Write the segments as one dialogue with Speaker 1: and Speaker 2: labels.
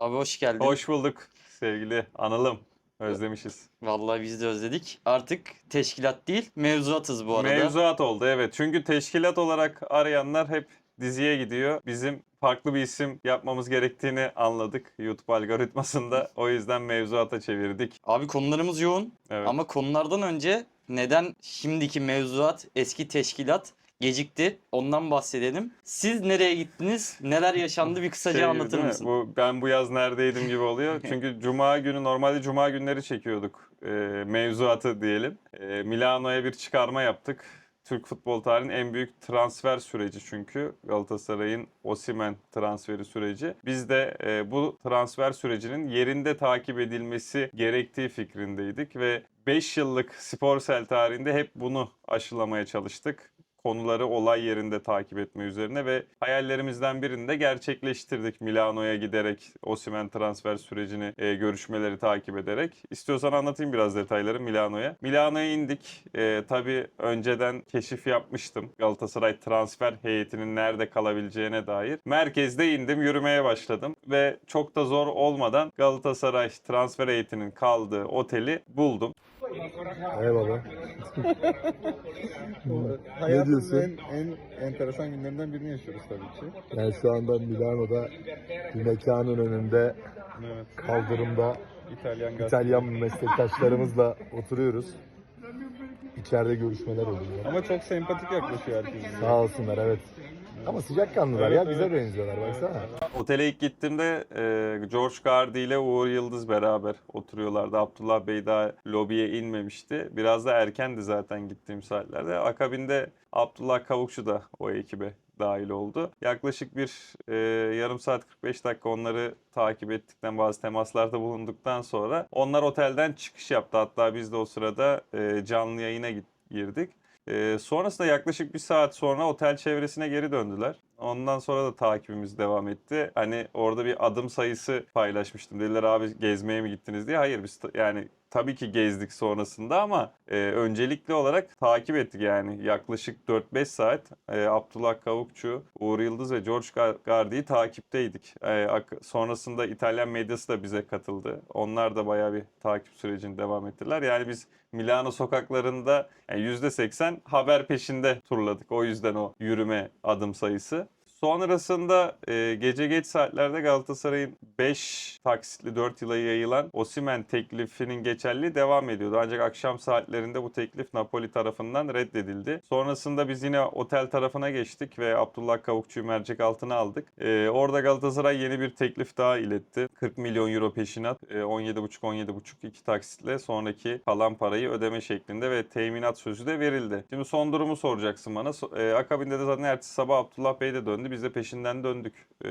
Speaker 1: Abi hoş geldin.
Speaker 2: Hoş bulduk sevgili Anıl'ım. Özlemişiz.
Speaker 1: Vallahi biz de özledik. Artık teşkilat değil, mevzuatız bu arada.
Speaker 2: Mevzuat oldu evet. Çünkü teşkilat olarak arayanlar hep diziye gidiyor. Bizim farklı bir isim yapmamız gerektiğini anladık YouTube algoritmasında. O yüzden mevzuata çevirdik.
Speaker 1: Abi konularımız yoğun
Speaker 2: Evet.
Speaker 1: ama konulardan önce neden şimdiki mevzuat, eski teşkilat gecikti? Ondan bahsedelim. Siz nereye gittiniz? Neler yaşandı? Bir kısaca
Speaker 2: Şey
Speaker 1: anlatır mısın?
Speaker 2: Bu ben bu yaz neredeydim gibi oluyor. Çünkü cuma günü normalde cuma günleri çekiyorduk e, mevzuatı diyelim. E, Milano'ya bir çıkarma yaptık. Türk futbol tarihinin en büyük transfer süreci çünkü Galatasaray'ın Osimen transferi süreci. Biz de e, bu transfer sürecinin yerinde takip edilmesi gerektiği fikrindeydik ve 5 yıllık Sporsel tarihinde hep bunu aşılamaya çalıştık konuları olay yerinde takip etme üzerine ve hayallerimizden birini de gerçekleştirdik Milano'ya giderek Osimhen transfer sürecini e, görüşmeleri takip ederek. İstiyorsan anlatayım biraz detayları Milano'ya. Milano'ya indik. E, tabii önceden keşif yapmıştım. Galatasaray transfer heyetinin nerede kalabileceğine dair. Merkezde indim, yürümeye başladım ve çok da zor olmadan Galatasaray transfer heyetinin kaldığı oteli buldum.
Speaker 3: Eyvallah.
Speaker 4: Hayatımızın
Speaker 3: diyorsun?
Speaker 4: en, en enteresan günlerinden birini yaşıyoruz tabii ki.
Speaker 3: Yani şu anda Milano'da bir mekanın önünde
Speaker 4: Evet.
Speaker 3: kaldırımda
Speaker 4: İtalyan.
Speaker 3: İtalyan meslektaşlarımızla oturuyoruz. İçeride görüşmeler oluyor.
Speaker 4: Ama çok sempatik yaklaşıyor herkes.
Speaker 3: Sağ olsunlar evet. Ama sıcakkanlılar
Speaker 4: Evet,
Speaker 3: ya bize
Speaker 4: evet.
Speaker 3: benziyorlar baksana.
Speaker 2: Otele ilk gittiğimde e, George Gardi ile Uğur Yıldız beraber oturuyorlardı. Abdullah Bey daha lobiye inmemişti. Biraz da erkendi zaten gittiğim saatlerde. Akabinde Abdullah Kavukçu da o ekibe dahil oldu. Yaklaşık bir e, yarım saat 45 dakika onları takip ettikten bazı temaslarda bulunduktan sonra onlar otelden çıkış yaptı. Hatta biz de o sırada e, canlı yayına girdik. E, sonrasında yaklaşık bir saat sonra otel çevresine geri döndüler. Ondan sonra da takibimiz devam etti. Hani orada bir adım sayısı paylaşmıştım. Dediler abi gezmeye mi gittiniz diye. Hayır biz yani tabii ki gezdik sonrasında ama e, öncelikli olarak takip ettik yani. Yaklaşık 4-5 saat e, Abdullah Kavukçu, Uğur Yıldız ve George Gar- Gardi'yi takipteydik. E, sonrasında İtalyan medyası da bize katıldı. Onlar da bayağı bir takip sürecini devam ettiler. Yani biz Milano sokaklarında yani %80 haber peşinde turladık. O yüzden o yürüme adım sayısı. Sonrasında e, gece geç saatlerde Galatasaray'ın 5 taksitli 4 yıla yayılan Osimen teklifinin geçerliliği devam ediyordu. Ancak akşam saatlerinde bu teklif Napoli tarafından reddedildi. Sonrasında biz yine otel tarafına geçtik ve Abdullah Kavukçu'yu mercek altına aldık. E, orada Galatasaray yeni bir teklif daha iletti. 40 milyon euro peşinat, e, 17,5-17,5 iki taksitle sonraki kalan parayı ödeme şeklinde ve teminat sözü de verildi. Şimdi son durumu soracaksın bana. E, akabinde de zaten ertesi sabah Abdullah Bey de döndü. Biz de peşinden döndük e,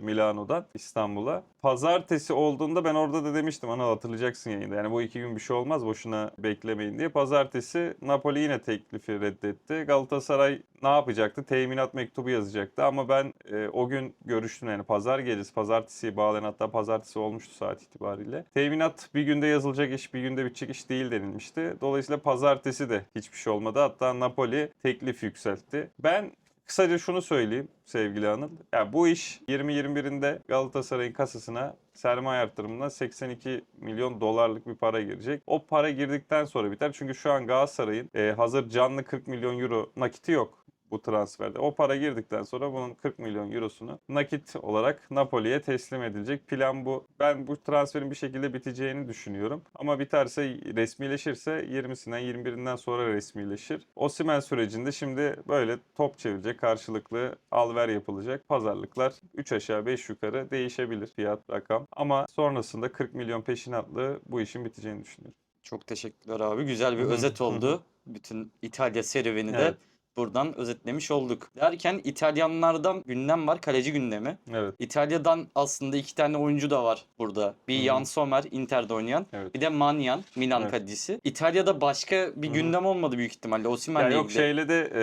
Speaker 2: Milano'dan İstanbul'a. Pazartesi olduğunda ben orada da demiştim Anıl hatırlayacaksın yayında. Yani bu iki gün bir şey olmaz boşuna beklemeyin diye. Pazartesi Napoli yine teklifi reddetti. Galatasaray ne yapacaktı? Teminat mektubu yazacaktı ama ben e, o gün görüştüm yani pazar gecesi, pazartesi bağlayan hatta pazartesi olmuştu saat itibariyle. Teminat bir günde yazılacak iş, bir günde bitecek iş değil denilmişti. Dolayısıyla pazartesi de hiçbir şey olmadı. Hatta Napoli teklif yükseltti. Ben Kısaca şunu söyleyeyim sevgili Anıl. Ya bu iş 2021'inde Galatasaray'ın kasasına sermaye artırımından 82 milyon dolarlık bir para girecek. O para girdikten sonra biter. Çünkü şu an Galatasaray'ın e, hazır canlı 40 milyon euro nakiti yok bu transferde. O para girdikten sonra bunun 40 milyon eurosunu nakit olarak Napoli'ye teslim edilecek. Plan bu. Ben bu transferin bir şekilde biteceğini düşünüyorum. Ama biterse resmileşirse 20'sinden 21'inden sonra resmileşir. Osimhen sürecinde şimdi böyle top çevirecek karşılıklı alver yapılacak. Pazarlıklar 3 aşağı 5 yukarı değişebilir fiyat rakam. Ama sonrasında 40 milyon peşinatlı bu işin biteceğini düşünüyorum.
Speaker 1: Çok teşekkürler abi. Güzel bir özet oldu. Bütün İtalya serüveni de
Speaker 2: Evet.
Speaker 1: Buradan özetlemiş olduk. Derken İtalyanlardan gündem var, kaleci gündemi.
Speaker 2: Evet.
Speaker 1: İtalya'dan aslında iki tane oyuncu da var burada. Bir
Speaker 2: Hı hı.
Speaker 1: Jan Sommer Inter'de oynayan,
Speaker 2: Evet.
Speaker 1: bir de Manyan Milan
Speaker 2: Evet.
Speaker 1: kalecisi. İtalya'da başka bir
Speaker 2: Hı hı.
Speaker 1: gündem olmadı büyük ihtimalle Osimhen'le
Speaker 2: yok
Speaker 1: ilgili.
Speaker 2: şeyle de e,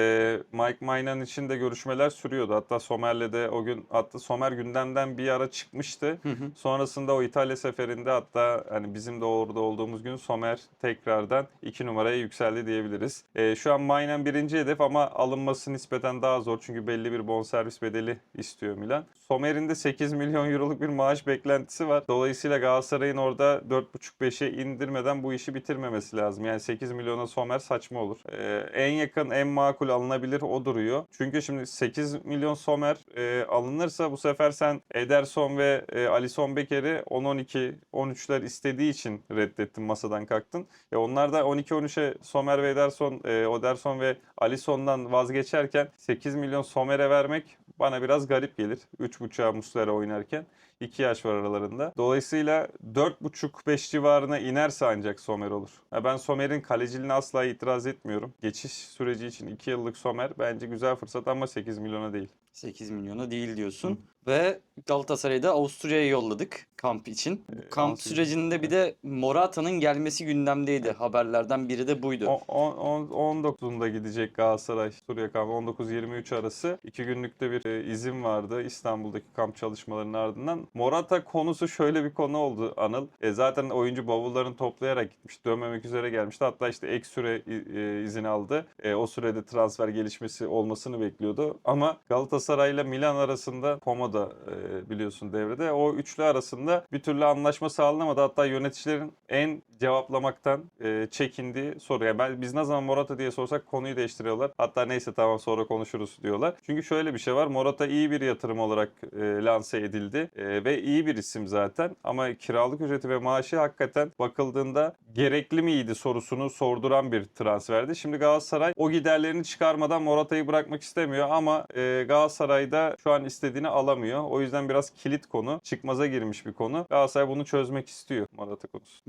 Speaker 2: Mike Maynan için de görüşmeler sürüyordu. Hatta Somer'le de o gün hatta Somer gündemden bir ara çıkmıştı.
Speaker 1: Hı hı.
Speaker 2: Sonrasında o İtalya seferinde hatta hani bizim de orada olduğumuz gün Somer tekrardan iki numaraya yükseldi diyebiliriz. E, şu an Maynan birinci hedef ama alınması nispeten daha zor çünkü belli bir bonservis bedeli istiyor Milan. Somer'in de 8 milyon euroluk bir maaş beklentisi var. Dolayısıyla Galatasaray'ın orada 4,5-5'e indirmeden bu işi bitirmemesi lazım. Yani 8 milyona Somer saçma olur. Ee, en yakın, en makul alınabilir o duruyor. Çünkü şimdi 8 milyon Somer e, alınırsa bu sefer sen Ederson ve e, Alisson Beker'i 10-12, 13'ler istediği için reddettin masadan kalktın. E onlar da 12-13'e Somer ve Ederson, e, Oderson ve Alisson'dan vazgeçerken 8 milyon Somer'e vermek bana biraz garip gelir. 3.5'a Muslera oynarken. 2 yaş var aralarında. Dolayısıyla 4.5-5 civarına inerse ancak Somer olur. Ha, ben Somer'in kaleciliğine asla itiraz etmiyorum. Geçiş süreci için 2 yıllık Somer bence güzel fırsat ama 8 milyona değil.
Speaker 1: 8 milyona değil diyorsun. Ve Galatasaray'ı da Avusturya'ya yolladık kamp için. Bu
Speaker 2: Ee,
Speaker 1: kamp
Speaker 2: Avusturya-
Speaker 1: sürecinde bir de Morata'nın gelmesi gündemdeydi. Haberlerden biri de buydu.
Speaker 2: O- on- on- 19'unda gidecek Galatasaray Suriye kampı 19-23 arası. 2 günlükte bir e, izin vardı İstanbul'daki kamp çalışmalarının ardından. Morata konusu şöyle bir konu oldu Anıl. E, zaten oyuncu bavullarını toplayarak gitmiş. Dönmemek üzere gelmişti. Hatta işte ek süre e, izin aldı. E, o sürede transfer gelişmesi olmasını bekliyordu. Ama Galatasaray ile Milan arasında Pomo'da e, biliyorsun devrede. O üçlü arasında bir türlü anlaşma sağlanamadı. Hatta yöneticilerin en cevaplamaktan e, çekindiği soru. Yani ben, biz ne zaman Morata diye sorsak konuyu değiştiriyorlar. Hatta neyse tamam sonra konuşuruz diyorlar. Çünkü şöyle bir şey var. Morata iyi bir yatırım olarak e, lanse edildi. E, ve iyi bir isim zaten. Ama kiralık ücreti ve maaşı hakikaten bakıldığında gerekli miydi sorusunu sorduran bir transferdi. Şimdi Galatasaray o giderlerini çıkarmadan Morata'yı bırakmak istemiyor ama e, Galatasaray'da şu an istediğini alamıyor. O yüzden biraz kilit konu. Çıkmaza girmiş bir konu. Galatasaray bunu çözmek istiyor Morata konusu.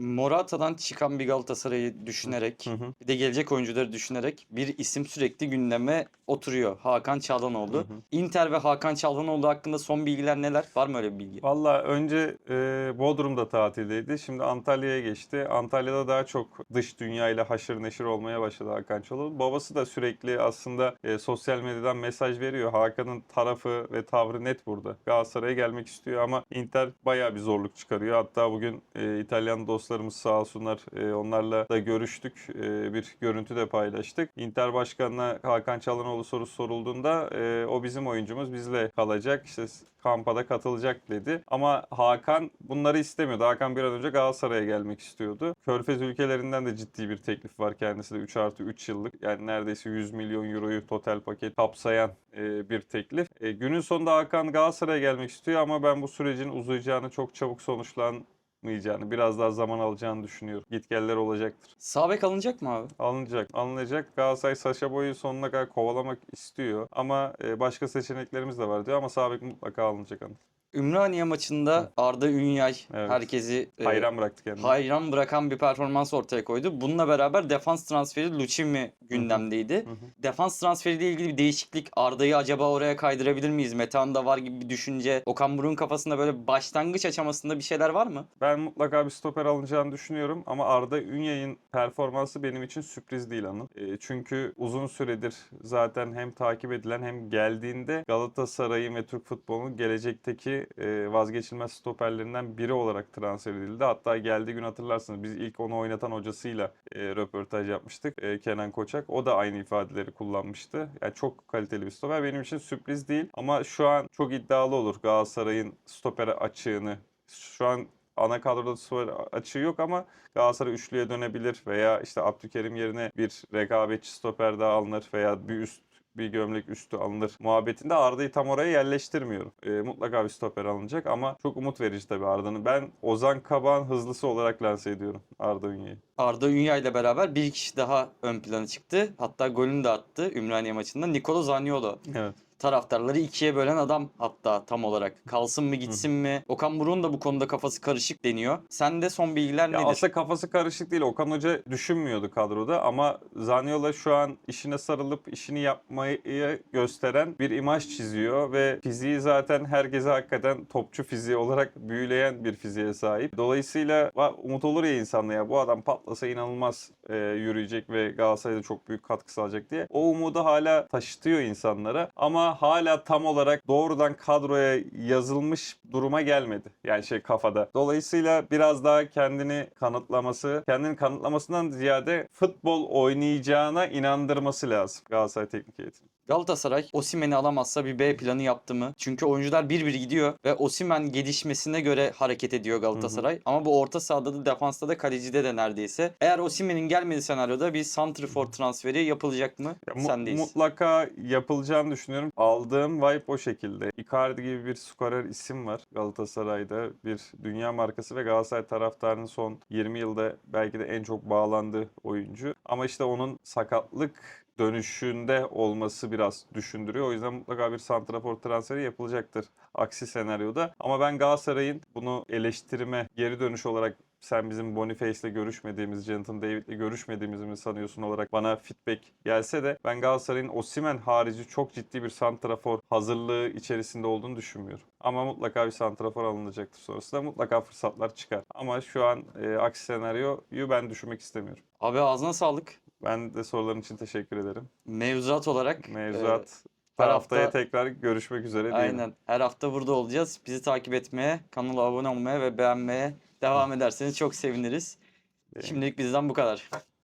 Speaker 1: Morata'dan çıkan bir Galatasaray'ı düşünerek,
Speaker 2: Hı hı.
Speaker 1: bir de gelecek oyuncuları düşünerek bir isim sürekli gündeme oturuyor. Hakan Çalhanoğlu.
Speaker 2: Hı hı.
Speaker 1: Inter ve Hakan Çalhanoğlu hakkında son bilgiler neler? Var mı öyle bir bilgi?
Speaker 2: Valla önce e, Bodrum'da tatildeydi. Şimdi Antalya'ya geçti. Antalya'da daha çok dış dünyayla haşır neşir olmaya başladı Hakan Çalhanoğlu. Babası da sürekli aslında e, sosyal medyadan mesaj veriyor. Hakan'ın tarafı ve tavrı net burada. Galatasaray'a gelmek istiyor ama Inter bayağı bir zorluk çıkarıyor. Hatta bugün e, İtalyan dostlarımız sağ olsunlar e, onlarla da görüştük. E, bir görüntü de paylaştık. Inter Başkanı'na Hakan Çalhanoğlu sorusu sorulduğunda e, o bizim oyuncumuz bizle kalacak. İşte kampa da katılacak dedi. Ama Hakan bunları istemiyordu. Hakan bir an önce Galatasaray'a gelmek istiyordu. Körfez ülkelerinden de ciddi bir teklif var kendisi de 3 artı 3 yıllık. Yani neredeyse 100 milyon euroyu total paket kapsayan e, bir teklif. E, günün sonunda Hakan Galatasaray'a gelmek istiyor ama ben bu sürecin uzayacağını çok çabuk sonuçlanmayacağını, biraz daha zaman alacağını düşünüyorum. Gitgeller olacaktır.
Speaker 1: Sağ bek alınacak mı abi?
Speaker 2: Alınacak. Alınacak. Galatasaray Saşa Boy'u sonuna kadar kovalamak istiyor. Ama e, başka seçeneklerimiz de var diyor ama sağ bek mutlaka alınacak. Anıl.
Speaker 1: Ümraniye maçında Arda Ünyay
Speaker 2: Evet.
Speaker 1: herkesi e,
Speaker 2: Hayran bıraktı kendini.
Speaker 1: hayran bırakan bir performans ortaya koydu. Bununla beraber defans transferi Lucimi gündemdeydi.
Speaker 2: Hı hı.
Speaker 1: Defans transferiyle ilgili bir değişiklik Arda'yı acaba oraya kaydırabilir miyiz? Metehan'da var gibi bir düşünce. Okan Buruk'un kafasında böyle başlangıç aşamasında bir şeyler var mı?
Speaker 2: Ben mutlaka bir stoper alınacağını düşünüyorum ama Arda Ünyay'ın performansı benim için sürpriz değil Anıl. E, çünkü uzun süredir zaten hem takip edilen hem geldiğinde Galatasaray'ın ve Türk futbolunun gelecekteki e, vazgeçilmez stoperlerinden biri olarak transfer edildi. Hatta geldiği gün hatırlarsınız biz ilk onu oynatan hocasıyla e, röportaj yapmıştık. E, Kenan Koçak. O da aynı ifadeleri kullanmıştı. Yani çok kaliteli bir stoper. Benim için sürpriz değil ama şu an çok iddialı olur Galatasaray'ın stopere açığını. Şu an ana kadroda stoper açığı yok ama Galatasaray üçlüye dönebilir veya işte Abdülkerim yerine bir rekabetçi stoper daha alınır veya bir üst bir gömlek üstü alınır muhabbetinde Arda'yı tam oraya yerleştirmiyorum. E, mutlaka bir stoper alınacak ama çok umut verici tabii Arda'nın. Ben Ozan Kabak'ın hızlısı olarak lanse ediyorum Arda Ünye'yi.
Speaker 1: Arda Ünyay ile beraber bir kişi daha ön plana çıktı. Hatta golünü de attı Ümraniye maçında. Nicolo Zaniolo.
Speaker 2: Evet.
Speaker 1: Taraftarları ikiye bölen adam hatta tam olarak. Kalsın mı gitsin mi? Okan Buruk'un da bu konuda kafası karışık deniyor. Sen de son bilgiler
Speaker 2: Ya
Speaker 1: nedir?
Speaker 2: aslında kafası karışık değil. Okan Hoca düşünmüyordu kadroda ama Zaniola şu an işine sarılıp işini yapmayı gösteren bir imaj çiziyor ve fiziği zaten herkese hakikaten topçu fiziği olarak büyüleyen bir fiziğe sahip. Dolayısıyla umut olur ya insanla ya bu adam patlasa inanılmaz e, yürüyecek ve Galatasaray'da çok büyük katkı sağlayacak diye. O umudu hala taşıtıyor insanlara ama hala tam olarak doğrudan kadroya yazılmış duruma gelmedi. Yani şey kafada. Dolayısıyla biraz daha kendini kanıtlaması, kendini kanıtlamasından ziyade futbol oynayacağına inandırması lazım Galatasaray Teknik Heyeti'nin.
Speaker 1: Galatasaray Osimhen'i alamazsa bir B planı yaptı mı? Çünkü oyuncular bir bir gidiyor ve Osimhen gelişmesine göre hareket ediyor Galatasaray. Ama bu orta sahada da defansta da kalecide de neredeyse. Eğer Osimhen'in gelmediği senaryoda bir santrifor transferi yapılacak mı?
Speaker 2: Ya mu-
Speaker 1: Sendeyiz.
Speaker 2: mutlaka yapılacağını düşünüyorum. Aldığım vibe o şekilde. Icardi gibi bir skorer isim var Galatasaray'da. Bir dünya markası ve Galatasaray taraftarının son 20 yılda belki de en çok bağlandığı oyuncu. Ama işte onun sakatlık dönüşünde olması biraz düşündürüyor. O yüzden mutlaka bir santrafor transferi yapılacaktır aksi senaryoda. Ama ben Galatasaray'ın bunu eleştirime geri dönüş olarak sen bizim Boniface'le görüşmediğimiz, Jonathan David'le görüşmediğimizi mi sanıyorsun olarak bana feedback gelse de ben Galatasaray'ın Osimhen harici çok ciddi bir santrafor hazırlığı içerisinde olduğunu düşünmüyorum. Ama mutlaka bir santrafor alınacaktır sonrasında. Mutlaka fırsatlar çıkar. Ama şu an e, aksi senaryoyu ben düşünmek istemiyorum.
Speaker 1: Abi ağzına sağlık.
Speaker 2: Ben de soruların için teşekkür ederim.
Speaker 1: Mevzuat olarak
Speaker 2: Mevzuat
Speaker 1: her
Speaker 2: haftaya
Speaker 1: hafta-
Speaker 2: tekrar görüşmek üzere diyelim.
Speaker 1: Aynen. Her hafta burada olacağız. Bizi takip etmeye, kanala abone olmaya ve beğenmeye devam ederseniz çok seviniriz. Şimdilik bizden bu kadar.